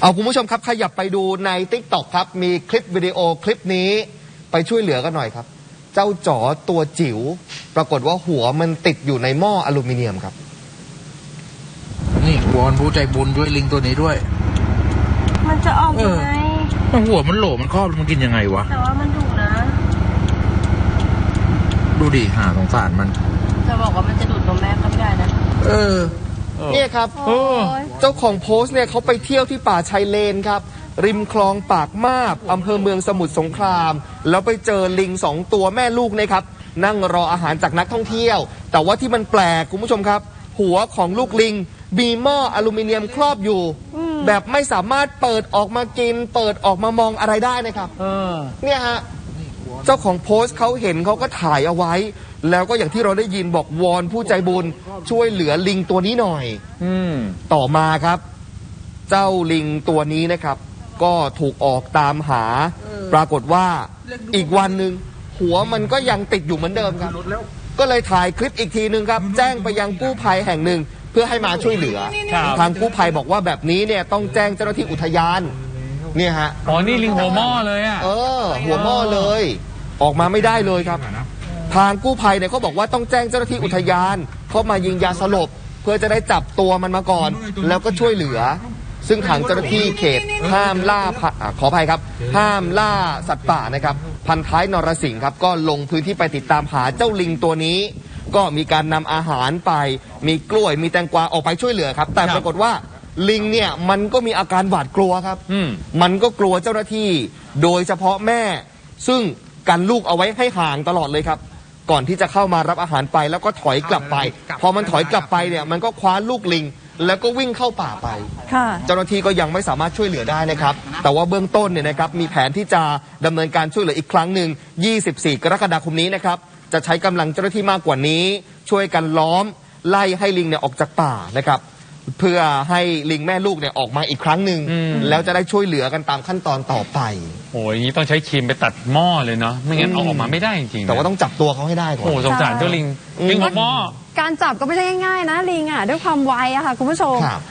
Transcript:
เอาคุณผู้ชมครับขยับไปดูใน t ิ k t o k ครับ มีคลิปวิดีโอคลิปนี้ไปช่วยเหลือกันหน่อยครับ เจ้าจ๋อตัวจิ๋วปรากฏว่าหัวมันติดอยู่ในหม้ออลูมิเนียมครับ นี่วอนผู้ใจบุญด้วยลิงตัวนี้ด้วย มันจะออกยังไงมันหัวมันโหลมันครอบมันกินยังไงวะ แต่ว่ามันดุนะ ดูดิหาสงสารมัน จะบอกว่ามันจะดูดนมแม่ก็ไม่ได้นะ เออ เนี่ยครับ โอ้ย เจ้าของโพสต์เนี่ยเขาไปเที่ยวที่ป่าชายเลนครับ ริมคลองปากมาบอำเภอเมืองสมุทรสงคราม แล้วไปเจอลิงสองตัวแม่ลูกเนะครับ นั่งรออาหารจากนักท่องเที่ยว แต่ว่าที่มันแปลกคุณผู้ชมครับ หัวของลูกลิงมีหม้ออลูมิเนียมครอบอยู่ แบบไม่สามารถเปิดออกมากิน เปิดออกมามองอะไรได้นะครับ เออ เนี่ยฮะ เจ้าของโพสต์เขาเห็นเขาก็ถ่ายเอาไว้ แล้วก็อย่างที่เราได้ยินบอกวอนผู้ใจบุญช่วยเหลือลิงตัวนี้หน่อย อืม ต่อมาครับ เจ้าลิงตัวนี้นะครับ ก็ถูกออกตามหา ปรากฏว่าอีกวันหนึ่งหัวมันก็ยังติดอยู่เหมือนเดิมครับ ก็เลยถ่ายคลิปอีกทีหนึ่งครับ แจ้งไปยังกู้ภัยแห่งหนึ่ง เพื่อให้มาช่วยเหลือ ครับ ทางกู้ภัยบอกว่าแบบนี้เนี่ยต้องแจ้งเจ้าหน้าที่อุทยาน เนี่ยฮะ อ๋อ นี่ลิงหัวหม้อเลยอะ เออ หัวหม้อเลย ออกมาไม่ได้เลยครับ ทางกู้ภัยเนี่ยเขาบอกว่าต้องแจ้งเจ้าหน้าที่อุทยาน เข้ามายิงยาสลบ เพื่อจะได้จับตัวมันมาก่อน แล้วก็ช่วยเหลือ ซึ่งทางเจ้าหน้าที่เขตห้ามล่าผัอะขออภัยครับ ห้ามล่าสัตว์ป่านะครับ พันท้ายนรสิงห์ครับ ก็ลงพื้นที่ไปติดตามหาเจ้าลิงตัวนี้ก็มีการนำอาหารไป มีกล้วย มีแตงกวาออกไปช่วยเหลือครับ แต่ปรากฏว่า ลิงเนี่ยมันก็มีอาการหวาดกลัวครับ อืม มันก็กลัวเจ้าหน้าที่ โดยเฉพาะแม่ ซึ่งกันลูกเอาไว้ให้ห่างตลอดเลยครับ ก่อนที่จะเข้ามารับอาหารไปแล้วก็ถอยกลับไป พอมันถอยกลับไปเนี่ย มันก็คว้าลูกลิง แล้วก็วิ่งเข้าป่าไป ค่ะ เจ้าหน้าที่ก็ยังไม่สามารถช่วยเหลือได้นะครับ แต่ว่าเบื้องต้นเนี่ยนะครับมีแผนที่จะดำเนินการช่วยเหลืออีกครั้งหนึ่ง 24 กรกฎาคมนี้นะครับ จะใช้กำลังเจ้าหน้าที่มากกว่านี้ ช่วยกันล้อมไล่ให้ลิงเนี่ยออกจากป่านะครับ เพื่อให้ลิงแม่ลูกเนี่ยออกมาอีกครั้งหนึ่งอืม แล้วจะได้ช่วยเหลือกันตามขั้นตอนต่อไป โอ้ยอย่างนี้ต้องใช้ครีมไปตัดหม้อเลยเนาะไม่งั้นเอาออกมาไม่ได้จริงๆนะแต่ว่าต้องจับตัวเขาให้ได้ก่อโอ้นสงสารเจ้าลิงอืมลิงหัวหม้อ การจับก็ไม่ใช่ง่ายๆนะลิงอะด้วยความไวอะค่ะคุณผู้ชม ครับ